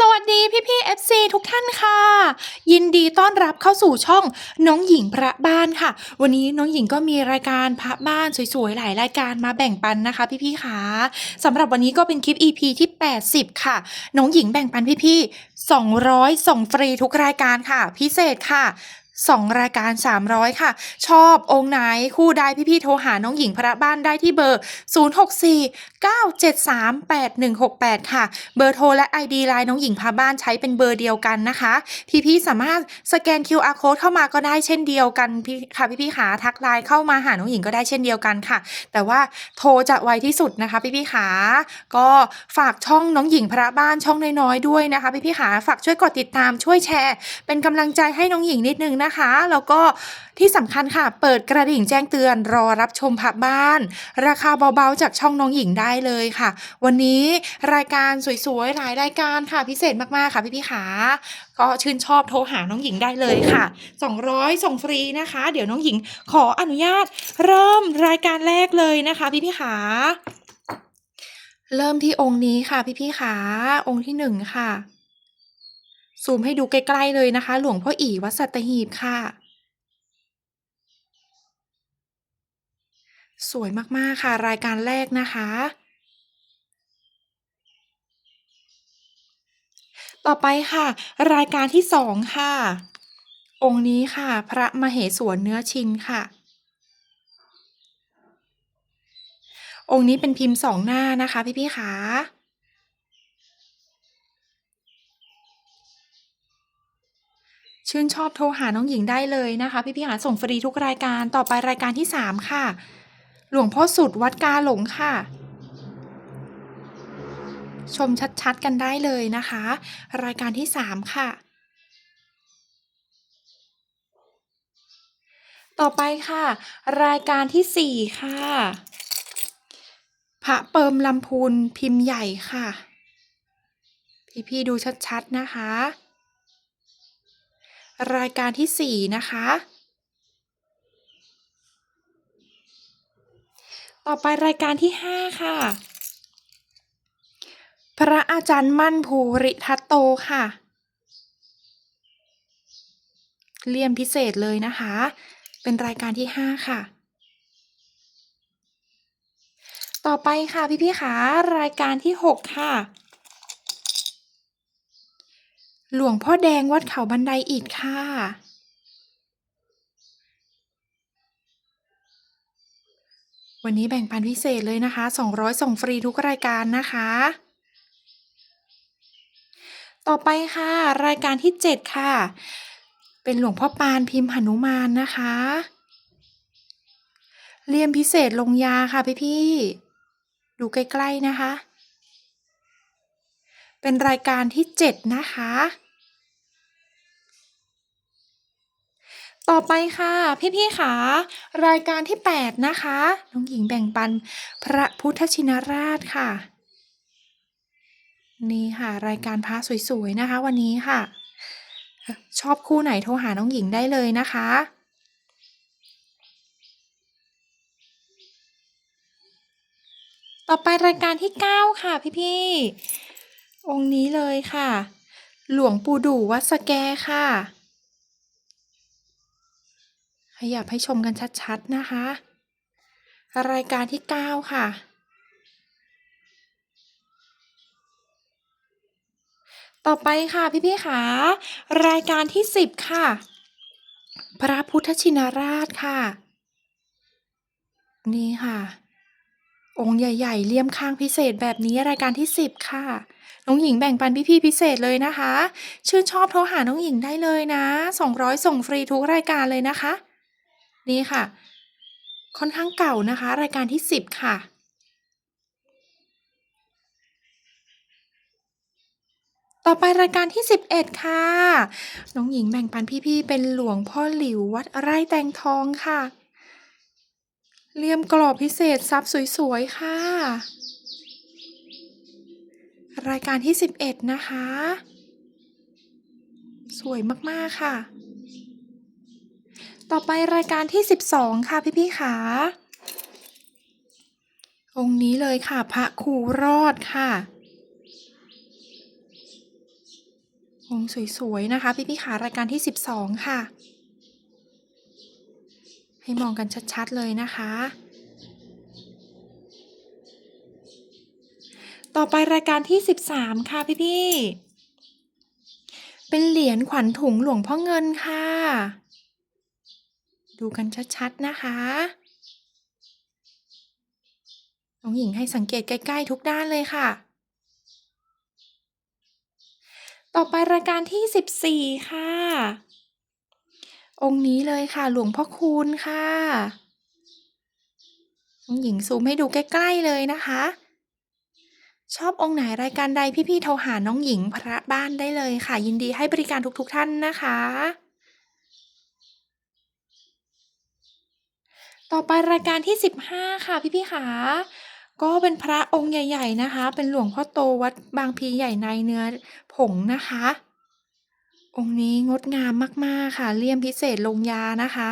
สวัสดีพี่พี่ๆ FC ทุกท่านค่ะ ยินดีต้อนรับเข้าสู่ช่องน้องหญิงพระบ้านค่ะ วันนี้น้องหญิงก็มีรายการพระบ้านสวยๆหลายรายการมาแบ่งปันนะคะ พี่พี่ค่ะสำหรับวันนี้ก็เป็นคลิป EP ที่ 80 ค่ะ น้องหญิงแบ่งปันพี่พี่ๆ200ส่งฟรีทุกรายการค่ะ พิเศษค่ะ สองรายการ 300 ค่ะ ชอบองค์ไหนคู่ใดพี่ๆโทรหาน้องหญิงพระบ้านได้ที่เบอร์ 064 973 8168 ค่ะ เบอร์โทรและ ID ไลน์น้องหญิงพระบ้านใช้เป็นเบอร์เดียวกันนะคะ พี่ๆสามารถสแกน QR code เข้ามาก็ได้เช่นเดียวกันพี่ค่ะพี่ๆขาทักไลน์เข้ามาหาน้องหญิงก็ได้เช่นเดียวกันค่ะ แต่ว่าโทรจะไวที่สุดนะคะ พี่ๆขาก็ฝากช่องน้องหญิงพระบ้านช่องน้อยๆด้วยนะคะ พี่ๆขาฝากช่วยกดติดตามช่วยแชร์ เป็นกำลังใจให้น้องหญิงนิดนึงนะคะ แล้วก็ที่สำคัญค่ะ เปิดกระดิ่งแจ้งเตือนรอรับชมพระบ้าน ราคาเบาๆจากช่องน้องหญิงได้เลยค่ะ วันนี้รายการสวยๆหลายรายการค่ะพิเศษมากๆค่ะพี่ๆขาก็ชื่นชอบโทรหาน้องหญิงได้เลยค่ะ 200 ส่งฟรีนะคะ เดี๋ยวน้องหญิงขออนุญาตเริ่มรายการแรกเลยนะคะพี่ๆขาเริ่มที่องค์นี้ค่ะพี่ๆขาองค์ที่หนึ่งค่ะ ซูมให้ดูใกล้ๆเลยนะคะ หลวงพ่ออีวัดสัตหีบค่ะ สวยมากๆค่ะรายการแรกนะคะ ต่อไปค่ะ รายการที่สองค่ะ องค์นี้ค่ะ พระมเหสวนเนื้อชินค่ะองค์นี้เป็นพิมพ์สองหน้านะคะพี่ๆขา ชื่นชอบโทรหาน้องหญิงได้เลยนะคะ พี่ๆหาส่งฟรีทุกรายการต่อไปรายการที่สามค่ะ หลวงพ่อสุดวัดกาหลงค่ะ ชมชัดๆกันได้เลยนะคะ รายการที่สามค่ะ ต่อไปค่ะ รายการที่สี่ค่ะ พระเปิมลำพูนพิมพ์ใหญ่ค่ะ พี่ๆดูชัดๆนะคะ รายการที่สี่นะคะ ต่อไปรายการที่ห้าค่ะ พระอาจารย์มั่นภูริทัตโตค่ะ เลี่ยมพิเศษเลยนะคะ เป็นรายการที่ห้าค่ะ ต่อไปค่ะพี่ๆขารายการที่หกค่ะ หลวงพ่อแดงวัดเขาบันไดอิฐค่ะ วันนี้แบ่งปันพิเศษเลยนะคะ 200 ส่งฟรีทุกรายการนะคะ ต่อไปค่ะ รายการที่ 7 ค่ะ เป็นหลวงพ่อปานพิมพ์หนุมานนะคะ เลี่ยมพิเศษลงยาค่ะพี่ๆดูใกล้ ๆ นะคะ เป็นรายการที่ 7 นะคะ ต่อไปค่ะ พี่ๆค่ะรายการที่ 8 นะคะน้องหญิงแบ่งปันพระพุทธชินราชค่ะ นี่ค่ะ รายการพระสวยๆนะคะ วันนี้ค่ะ ชอบคู่ไหนโทรหาน้องหญิงได้เลยนะคะต่อไปรายการที่ 9 ค่ะพี่ๆองค์นี้เลยค่ะ หลวงปู่ดู่วัดสแกค่ะ ขยับให้ชมกันชัดๆนะคะ รายการที่ 9 ค่ะ ต่อไปค่ะพี่ๆค่ะ รายการที่ 10 ค่ะ พระพุทธชินราชค่ะ นี่ค่ะ องค์ใหญ่ๆเลี่ยมข้างพิเศษแบบนี้รายการที่ 10 ค่ะน้องหญิงแบ่งปันพี่ๆพิเศษเลยนะคะ ชื่นชอบโทรหาน้องหญิงได้เลยนะ 200 ส่งฟรีทุกรายการเลยนะคะ นี่ค่ะ ค่อนข้างเก่านะคะ รายการที่ 10 ค่ะ ต่อไปรายการที่ 11 ค่ะ น้องหญิงแบ่งปันพี่ๆเป็นหลวงพ่อหลิววัดไร่แตงทองค่ะเลี่ยมกรอบพิเศษซับสวยๆ ค่ะ รายการที่ 11 นะคะ สวยมาก ๆ ค่ะ ต่อไปรายการที่ 12 ค่ะพี่ๆขา องค์นี้เลยค่ะ พระครูรอดค่ะ องค์สวยๆนะคะ พี่ๆขารายการที่ 12 ค่ะ ให้มองกันชัดๆเลยนะคะ ต่อไปรายการที่ 13 ค่ะพี่ๆเป็นเหรียญขวัญถุงหลวงพ่อเงินค่ะ ดูกันชัดๆนะคะน้องหญิงให้สังเกตใกล้ ๆ ทุกด้านเลยค่ะ ต่อไปรายการที่ 14 ค่ะ องค์นี้เลยค่ะ หลวงพ่อคูณค่ะน้องหญิงซูมให้ดูใกล้ ๆ เลยนะคะ ชอบองค์ไหนรายการใดพี่ ๆ โทรหาน้องหญิงพระบ้านได้เลยค่ะ ยินดีให้บริการทุก ๆ ท่านนะคะ ต่อไปรายการที่ 15 ค่ะพี่ๆขาก็เป็นพระองค์ใหญ่ ๆนะคะ เป็นหลวงพ่อโตวัดบางพีใหญ่ในเนื้อผงนะคะ องค์นี้งดงามมากๆค่ะเลี่ยมพิเศษลงยานะคะ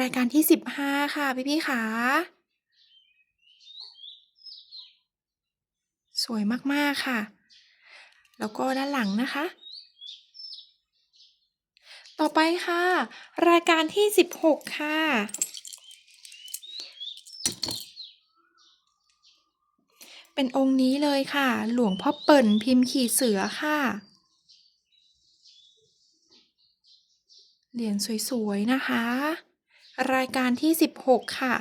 รายการที่ 15 ค่ะพี่ๆขาสวยมากๆค่ะ แล้วก็ด้านหลังนะคะ ต่อไปค่ะ รายการที่ 16 ค่ะ เป็นองค์นี้เลยค่ะ หลวงพ่อเปิ่นพิมพ์ขี่เสือค่ะ เหรียญสวยๆ นะคะ รายการที่ 16 ค่ะ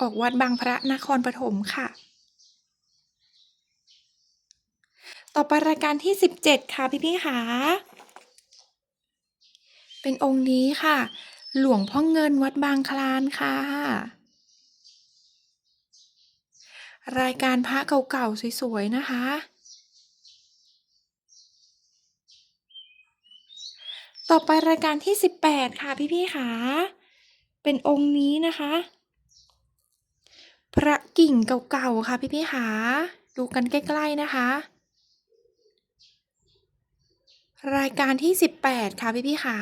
ออกวัดบางพระนครปฐมค่ะต่อไปรายการที่ 17 ค่ะ พี่ๆขา เป็นองค์นี้ค่ะ หลวงพ่อเงินวัดบางคลานค่ะ รายการพระเก่าๆสวยๆนะคะ ต่อไปรายการที่ 18 ค่ะพี่ๆขาเป็นองค์นี้นะคะ พระกิ่งเก่าๆค่ะพี่ๆขาดูกันใกล้ๆนะคะ รายการที่ 18 ค่ะพี่ๆขา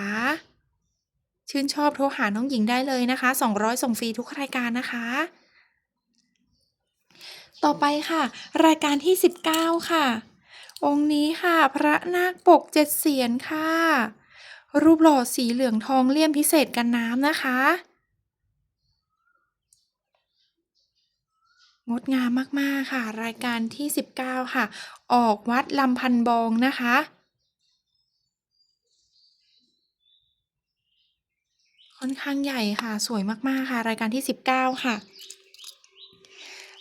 ชื่นชอบโทรหาน้องหญิงได้เลยนะคะ 200 ส่งฟรีทุกรายการนะคะ ต่อไปค่ะ รายการที่ 19 ค่ะ องค์นี้ค่ะ พระนาคปก7เสียนค่ะ รูปหล่อสีเหลืองทองเลี่ยมพิเศษกันน้ำนะคะ งดงามมาก ๆ ค่ะ รายการที่ 19 ค่ะ ออกวัดลำพันบองนะคะ ค่อนข้างใหญ่ค่ะ สวยมาก ๆ ค่ะ รายการที่ 19 ค่ะ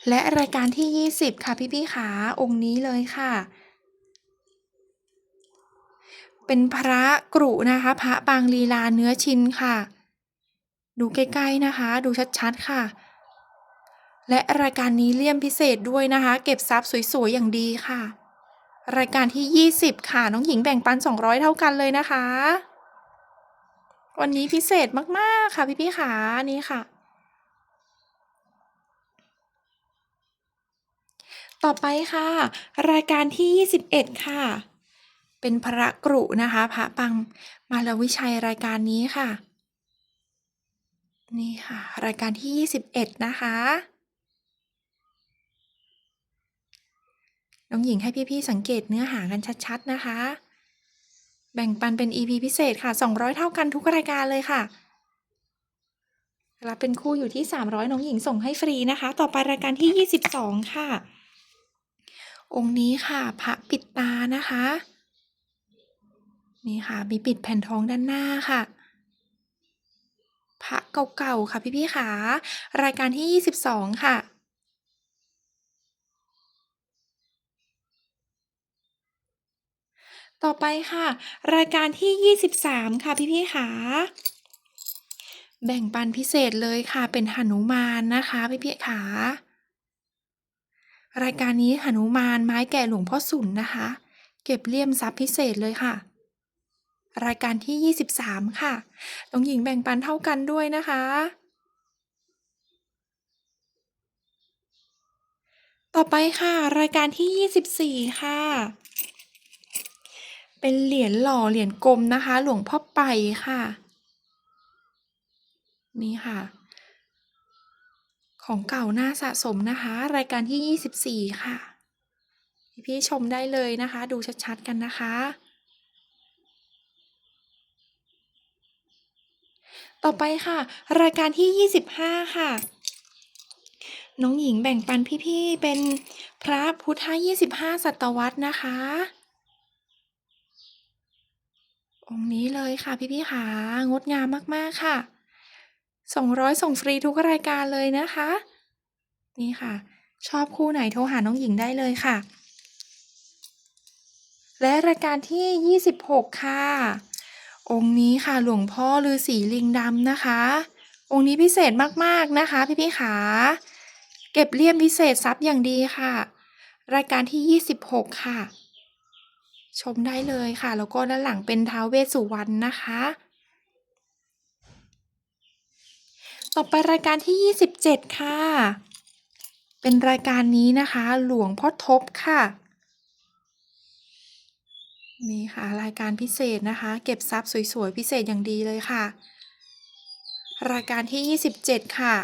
และรายการที่ 20 ค่ะ พี่ๆขาองค์นี้เลยค่ะ เป็นพระกรุนะคะ พระปางลีลาเนื้อชินค่ะ ดูใกล้ ๆ นะคะ ดูชัด ๆ ค่ะ และรายการนี้เลี่ยมพิเศษด้วยนะคะ เก็บทรัพย์สวย ๆ อย่างดีค่ะ รายการที่ 20 ค่ะ น้องหญิงแบ่งปัน 200 เท่ากันเลยนะคะ วันนี้พิเศษมากๆค่ะพี่ๆขานี่ค่ะ ต่อไปค่ะ รายการที่ 21 ค่ะ เป็นพระกรุนะคะ พระปางมารวิชัยรายการนี้ค่ะ นี่ค่ะ รายการที่ 21 นะคะน้องหญิงให้พี่ๆสังเกตเนื้อหากันชัดๆนะคะ แบ่งปันเป็น EP พิเศษค่ะ 200 เท่ากันทุกรายการเลยค่ะรับเป็นคู่อยู่ที่ 300 น้องหญิงส่งให้ฟรีนะคะ ต่อไปรายการที่ 22 ค่ะ องค์นี้ค่ะ พระปิดตานะคะ นี่ค่ะ มีปิดแผ่นท้องด้านหน้าค่ะพระเก่าๆค่ะพี่ๆขารายการที่ 22 ค่ะ ต่อไปค่ะ รายการที่ 23 ค่ะพี่ๆขาแบ่งปันพิเศษเลยค่ะ เป็นหนุมานนะคะ พี่ๆขารายการนี้หนุมานไม้แก่หลวงพ่อสุนนะคะ เก็บเลี่ยมทรัพย์พิเศษเลยค่ะ รายการที่ 23 ค่ะน้องหญิงแบ่งปันเท่ากันด้วยนะคะ ต่อไปค่ะ รายการที่ 24 ค่ะ เป็นเหรียญหล่อเหรียญกลมนะคะ หลวงพ่อไปค่ะ นี่ค่ะ ของเก่าหน่าสะสมนะคะ รายการที่ 24 ค่ะ พี่ชมได้เลยนะคะ ดูชัดๆกันนะคะต่อไปค่ะ รายการที่ 25 ค่ะ น้องหญิงแบ่งปันพี่ ๆ เป็นพระพุทธ 25 ศตวรรษนะคะ องค์นี้เลยค่ะพี่ๆขางดงามมากๆค่ะ 200 ส่งฟรีทุกรายการเลยนะคะ นี่ค่ะ ชอบคู่ไหนโทรหาน้องหญิงได้เลยค่ะ และรายการที่ 26 ค่ะ องค์นี้ค่ะหลวงพ่อฤาษีลิงดำนะคะ องค์นี้พิเศษมากๆนะคะ พี่ๆขาเก็บเลี่ยมพิเศษซับอย่างดีค่ะ รายการที่ 26 ค่ะ ชมได้เลยค่ะ แล้วก็ด้านหลังเป็นท้าวเวสสุวรรณนะคะ ต่อไปรายการที่ 27 ค่ะ เป็นรายการนี้นะคะ หลวงพ่อทบค่ะ นี่ค่ะ รายการพิเศษนะคะ เก็บทรัพย์สวยๆ พิเศษอย่างดีเลยค่ะ รายการที่ 27 ค่ะ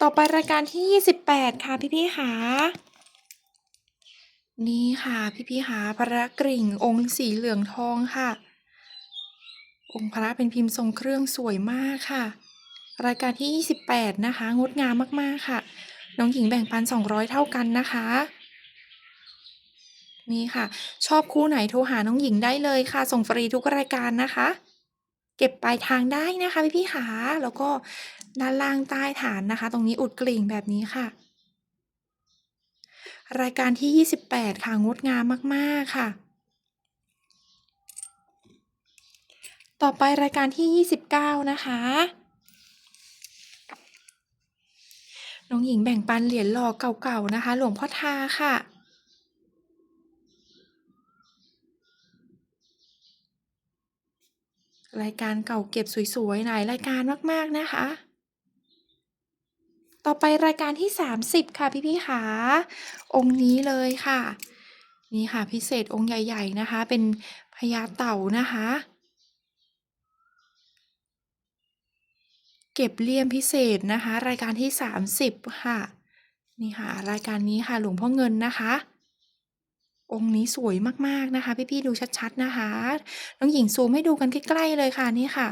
ต่อไปรายการที่ 28 ค่ะพี่ๆค่ะ นี่ค่ะ พี่ๆค่ะพระกริ่งองค์สีเหลืองทองค่ะ องค์พระเป็นพิมพ์ทรงเครื่องสวยมากค่ะ รายการที่ 28 นะคะ งดงามมากๆค่ะ น้องหญิงแบ่งปัน 200 เท่ากันนะคะ นี่ค่ะ ชอบคู่ไหนโทรหาน้องหญิงได้เลยค่ะ ส่งฟรีทุกรายการนะคะ เก็บปลายทางได้นะคะพี่ๆขาแล้วก็ด้านล่างใต้ฐานนะคะ ตรงนี้อุดกลิ่งแบบนี้ค่ะ รายการที่ 28 ค่ะ งดงามมาก ๆ ค่ะ ต่อไปรายการที่ 29 นะคะ น้องหญิงแบ่งปันเหรียญหล่อเก่าๆ นะคะ หลวงพ่อทาค่ะรายการเก่าเก็บสวยๆ หลายรายการมาก ๆ นะคะ ต่อไปรายการที่ 30 ค่ะพี่ๆขาองค์นี้เลยค่ะ นี่ค่ะพิเศษองค์ใหญ่ ๆนะคะ เป็นพญาเต่านะคะ เก็บเลี่ยมพิเศษนะคะ รายการที่ 30 ค่ะ นี่ค่ะ รายการนี้ค่ะหลวงพ่อเงินนะคะองค์นี้สวยมาก ๆ นะคะ พี่ ๆ ดูชัด ๆ นะคะ น้องหญิงซูมให้ดูกันใกล้ ๆ เลยค่ะนี่ค่ะ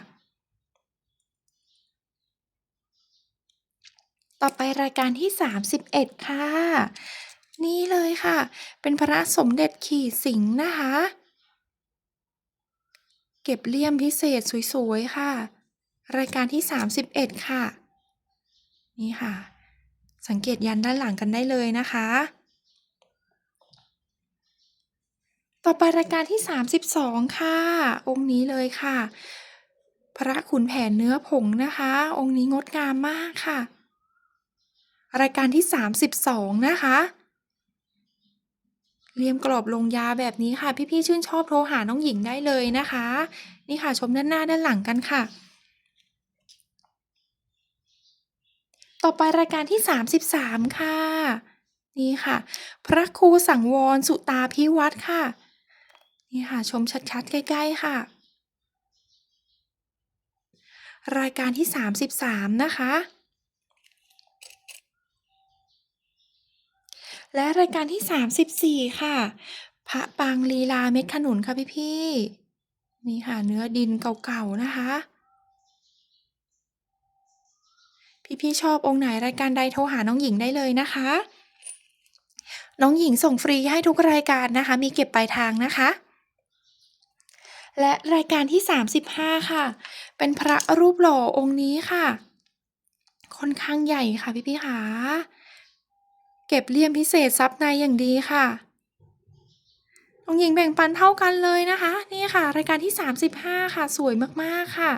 ต่อไปรายการที่ 31 ค่ะ นี่เลยค่ะ เป็นพระสมเด็จขี่สิงห์นะคะ เก็บเลี่ยมพิเศษสวยๆ ค่ะ รายการที่ 31 ค่ะ นี่ค่ะ สังเกตยันด้านหลังกันได้เลยนะคะ ต่อไปรายการที่ 32 ค่ะ องค์นี้เลยค่ะ พระขุนแผนเนื้อผงนะคะ องค์นี้งดงามมากค่ะ รายการที่ 32 นะคะ เรียมกรอบลงยาแบบนี้ค่ะ พี่ๆชื่นชอบโทรหาน้องหญิงได้เลยนะคะ นี่ค่ะชมด้านหน้าด้านหลังกันค่ะ ต่อไปรายการที่ 33 ค่ะ นี่ค่ะ พระครูสังวรสุตาพิวัตรค่ะ นี่ค่ะชมชัดๆ ใกล้ๆค่ะรายการที่ 33 นะคะ และรายการที่ 34 ค่ะ พระปางลีลาเม็ดขนุนค่ะพี่ๆนี่ค่ะเนื้อดินเก่าๆนะคะ พี่ๆชอบองค์ไหนรายการใดโทรหาน้องหญิงได้เลยนะคะ น้องหญิงส่งฟรีให้ทุกรายการนะคะ มีเก็บปลายทางนะคะและรายการที่ 35 ค่ะ เป็นพระรูปหล่อองค์นี้ค่ะ ค่อนข้างใหญ่ค่ะพี่ๆขา เก็บเลี่ยมพิเศษซับในอย่างดีค่ะน้องหญิงแบ่งปันเท่ากันเลยนะคะ นี่ค่ะ รายการที่ 35 ค่ะ สวยมากๆค่ะ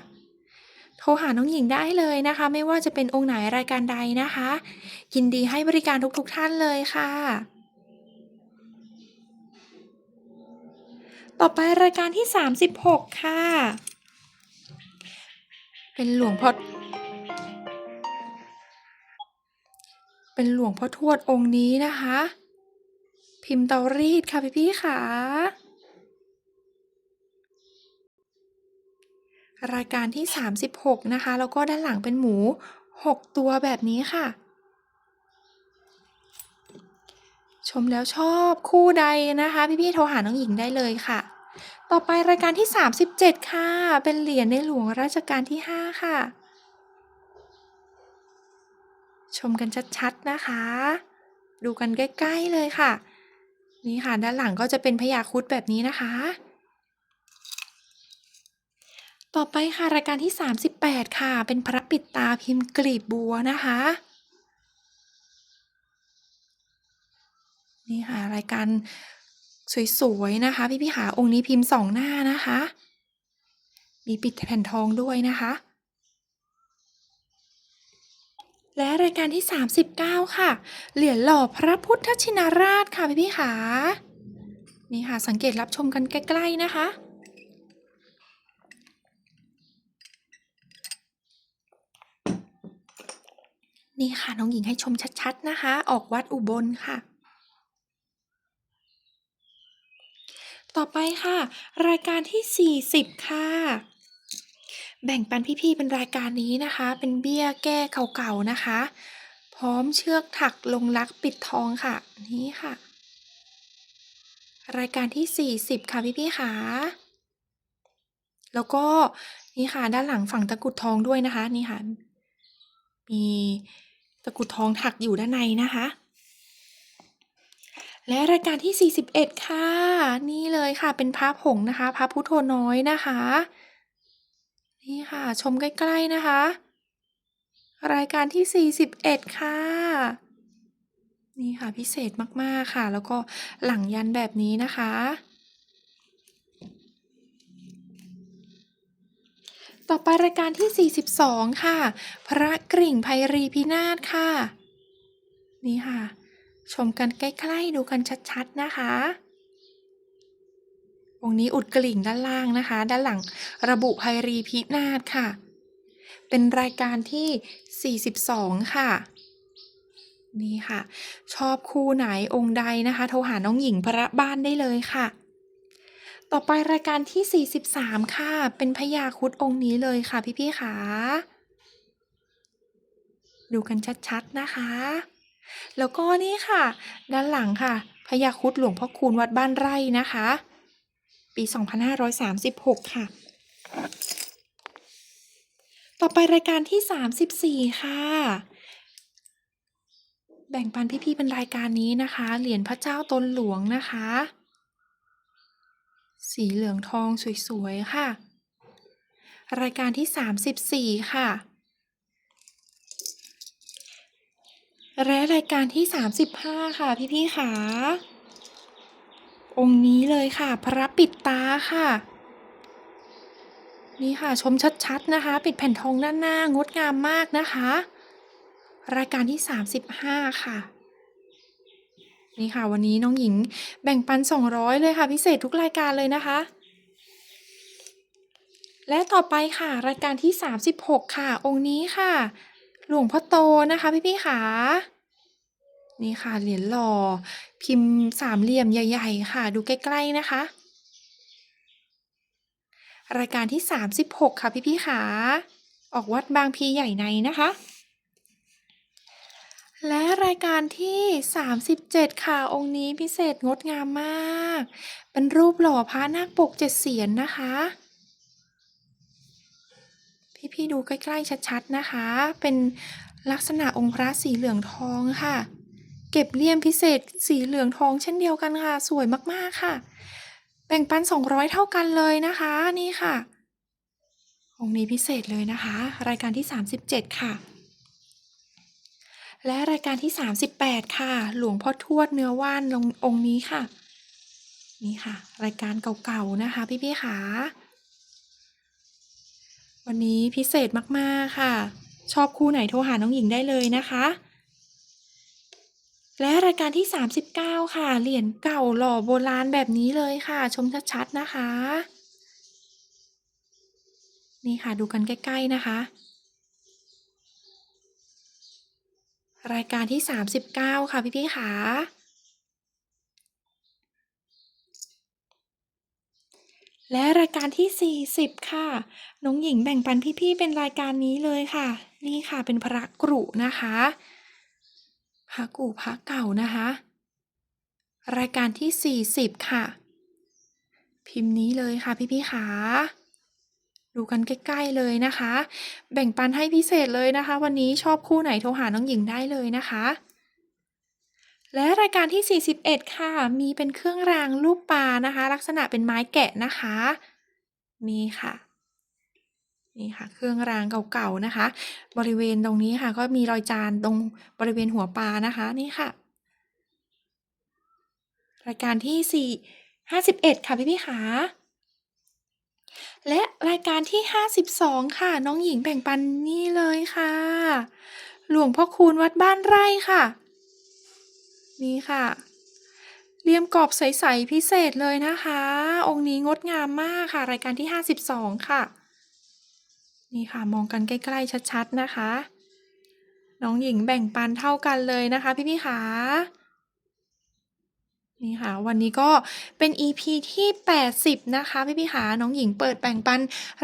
โทรหาน้องหญิงได้เลยนะคะ ไม่ว่าจะเป็นองค์ไหนรายการใดนะคะ ยินดีให้บริการทุกๆท่านเลยค่ะ ต่อไปรายการที่ 36 ค่ะ เป็นหลวงพ่อ เป็นหลวงพ่อทวดองค์นี้นะคะ พิมพ์เตารีดค่ะพี่ๆค่ะ รายการที่ 36 นะคะ แล้วก็ด้านหลังเป็นหมู 6 ตัวแบบนี้ค่ะ ชมแล้วชอบคู่ใดนะคะ พี่ๆโทรหาน้องหญิงได้เลยค่ะ ต่อไปรายการที่ 37 ค่ะ เป็นเหรียญในหลวงรัชกาลที่ 5 ค่ะ ชมกันชัดๆนะคะ ดูกันใกล้ๆเลยค่ะ นี่ค่ะด้านหลังก็จะเป็นพญาครุฑแบบนี้นะคะ ต่อไปค่ะรายการที่ 38 ค่ะ เป็นพระปิดตาพิมพ์กลีบบัวนะคะ นี่ค่ะรายการสวยๆนะคะพี่ๆค่ะองค์นี้พิมพ์สองหน้านะคะ มีปิดแผ่นทองด้วยนะคะ และรายการที่ 39 ค่ะ เหรียญหล่อพระพุทธชินราชค่ะพี่ๆค่ะนี่ค่ะ สังเกตรับชมกันใกล้ ๆ นะคะ นี่ค่ะ น้องหญิงให้ชมชัด ๆ นะคะ ออกวัดอุบลค่ะ ต่อไปค่ะ รายการที่ 40 ค่ะ แบ่งปันพี่ๆเป็นรายการนี้นะคะ เป็นเบี้ยแก้เก่าๆนะคะ พร้อมเชือกถักลงรักปิดทองค่ะ นี่ค่ะ รายการที่ 40 ค่ะพี่ๆค่ะแล้วก็นี่ค่ะด้านหลังฝั่งตะกุดทองด้วยนะคะ นี่ค่ะ มีตะกุดทองถักอยู่ด้านในนะคะ และรายการที่ 41 ค่ะ นี่เลยค่ะเป็นพระผงนะคะพระพุทโธน้อยนะคะ นี่ค่ะ ชมใกล้ ๆ นะคะ รายการที่ 41 ค่ะ นี่ค่ะพิเศษมากๆค่ะ แล้วก็หลังยันแบบนี้นะคะ ต่อไปรายการที่ 42 ค่ะ พระกริ่งไพรีพินาศค่ะ นี่ค่ะ ชมกันใกล้ ๆ ดูกันชัด ๆ นะคะ องค์นี้อุดกลิ่งด้านล่างนะคะ ด้านหลังระบุไพรีพินาศค่ะ เป็นรายการที่ 42 ค่ะ นี่ค่ะ ชอบคู่ไหนองค์ใดนะคะ โทรหาน้องหญิงพระบ้านได้เลยค่ะ ต่อไปรายการที่ 43 ค่ะ เป็นพญาครุฑองค์นี้เลยค่ะพี่ๆค่ะดูกันชัดๆนะคะ แล้วก็นี่ค่ะ ด้านหลังค่ะพญาครุฑหลวงพ่อคูณวัดบ้านไร่นะคะ ปี 2536 ค่ะ ต่อไปรายการที่ 34 ค่ะ แบ่งปันพี่ๆเป็นรายการนี้นะคะ เหรียญพระเจ้าตนหลวงนะคะ สีเหลืองทองสวยๆ ค่ะ รายการที่ 34 ค่ะและรายการที่ 35 ค่ะ พี่ๆค่ะ องค์นี้เลยค่ะ พระปิดตาค่ะ นี่ค่ะชมชัดๆนะคะ ปิดแผ่นทองด้านหน้างดงามมากนะคะ รายการที่ 35 ค่ะนี่ค่ะวันนี้น้องหญิงแบ่งปัน 200 เลยค่ะ พิเศษทุกรายการเลยนะคะ และต่อไปค่ะ รายการที่ 36 ค่ะ องค์นี้ค่ะ หลวงพ่อโตนะคะพี่ๆค่ะ นี่ค่ะเหรียญหล่อ พิมพ์สามเหลี่ยมใหญ่ ๆ ค่ะ ดูใกล้ ๆ นะคะ รายการที่ 36 ค่ะพี่ๆค่ะออกวัดบางพีใหญ่ในนะคะ และรายการที่ 37 ค่ะ องค์นี้พิเศษงดงามมาก เป็นรูปหล่อพระนาคปกเจ็ดเสียนนะคะ พี่ๆดูใกล้ ๆ ชัด ๆ นะคะ เป็นลักษณะองค์พระสีเหลืองทองค่ะ เก็บเลี่ยมพิเศษสีเหลืองทองเช่นเดียวกันค่ะ สวยมากๆค่ะ แบ่งปัน 200 เท่ากันเลยนะคะนี่ค่ะ องค์นี้พิเศษเลยนะคะ รายการที่ 37 ค่ะ และรายการที่ 38 ค่ะ หลวงพ่อทวดเนื้อว่านลงองค์นี้ค่ะ นี่ค่ะ รายการเก่าๆนะคะ พี่ๆค่ะวันนี้พิเศษมากๆค่ะ ชอบคู่ไหนโทรหาน้องหญิงได้เลยนะคะ และรายการที่ 39 ค่ะ เหรียญเก่าหล่อโบราณแบบนี้เลยค่ะ ชมชัดๆนะคะ นี่ค่ะดูกันใกล้ ๆ นะคะ รายการที่ 39 ค่ะพี่ๆค่ะและรายการที่ 40 ค่ะ น้องหญิงแบ่งปันพี่ๆเป็นรายการนี้เลยค่ะ นี่ค่ะเป็นพระกรุนะคะ พระกรุพระเก่านะคะ รายการที่ 40 ค่ะ พิมพ์นี้เลยค่ะพี่ๆขาดูกันใกล้ ๆ เลยนะคะ แบ่งปันให้พิเศษเลยนะคะ วันนี้ชอบคู่ไหนโทรหาน้องหญิงได้เลยนะคะ และรายการที่ 41 ค่ะ มีเป็นเครื่องรางรูปปลานะคะ ลักษณะเป็นไม้แกะนะคะนี่ค่ะ นี่ค่ะเครื่องรางเก่าๆนะคะ บริเวณตรงนี้ค่ะ ก็มีรอยจานตรงบริเวณหัวปลานะคะ นี่ค่ะ รายการที่4 51ค่ะพี่ๆขาและรายการที่52ค่ะ น้องหญิงแบ่งปันนี่เลยค่ะ หลวงพ่อคูณวัดบ้านไร่ค่ะ นี่ค่ะเลี่ยมกรอบใส ๆ พิเศษเลยนะคะ องค์นี้งดงามมากค่ะ รายการที่52ค่ะ นี่ค่ะมองกันใกล้ ๆ ชัด ๆ นะคะ น้องหญิงแบ่งปันเท่ากันเลยนะคะ พี่ๆขานี่ค่ะ วันนี้ก็เป็น EP ที่ 80 นะคะ พี่ๆขาน้องหญิงเปิดแบ่งปัน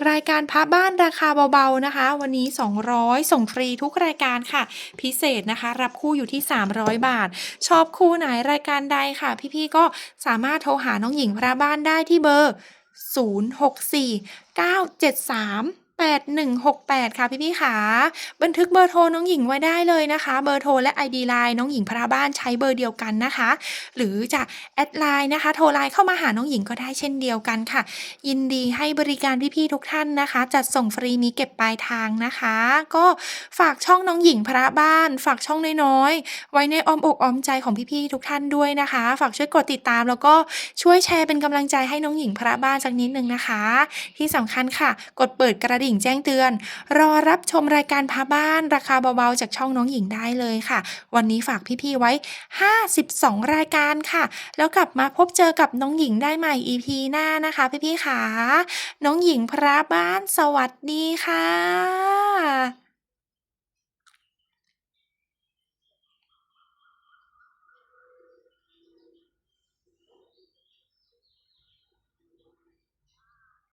รายการพระบ้านราคาเบาๆนะคะ วันนี้ 200 ส่งฟรีทุกรายการค่ะ พิเศษนะคะ รับคู่อยู่ที่ 300 บาท ชอบคู่ไหนรายการใดค่ะ พี่ๆก็สามารถโทรหาน้องหญิงพระบ้านได้ที่เบอร์ 8168 ค่ะพี่ๆขาบันทึกเบอร์โทรน้องหญิงไว้ได้เลยนะคะ เบอร์โทรและ ID LINE น้องหญิงพระบ้านใช้เบอร์เดียวกันนะคะ หรือจะแอดไลน์นะคะ โทรไลน์เข้ามาหาน้องหญิงก็ได้เช่นเดียวกันค่ะ ยินดีให้บริการพี่ๆทุกท่านนะคะ จัดส่งฟรีมีเก็บปลายทางนะคะ ก็ฝากช่องน้องหญิงพระบ้าน ฝากช่องน้อยๆไว้ในอ้อมอกอ้อมใจของพี่ๆทุกท่านด้วยนะคะ ฝากช่วยกดติดตาม แล้วก็ช่วยแชร์เป็นกำลังใจให้น้องหญิงพระบ้านสักนิดนึงนะคะ ที่สำคัญค่ะ กดเปิดกระดิ่งิ่งแจ้งเตือน รอรับชมรายการพระบ้านราคาเบาๆ จากช่องน้องหญิงได้เลยค่ะ วันนี้ฝากพี่ๆไว้ 52 รายการค่ะ แล้วกลับมาพบเจอกับน้องหญิงได้ใหม่ EP หน้านะคะ พี่ๆขาน้องหญิงพระบ้านสวัสดีค่ะ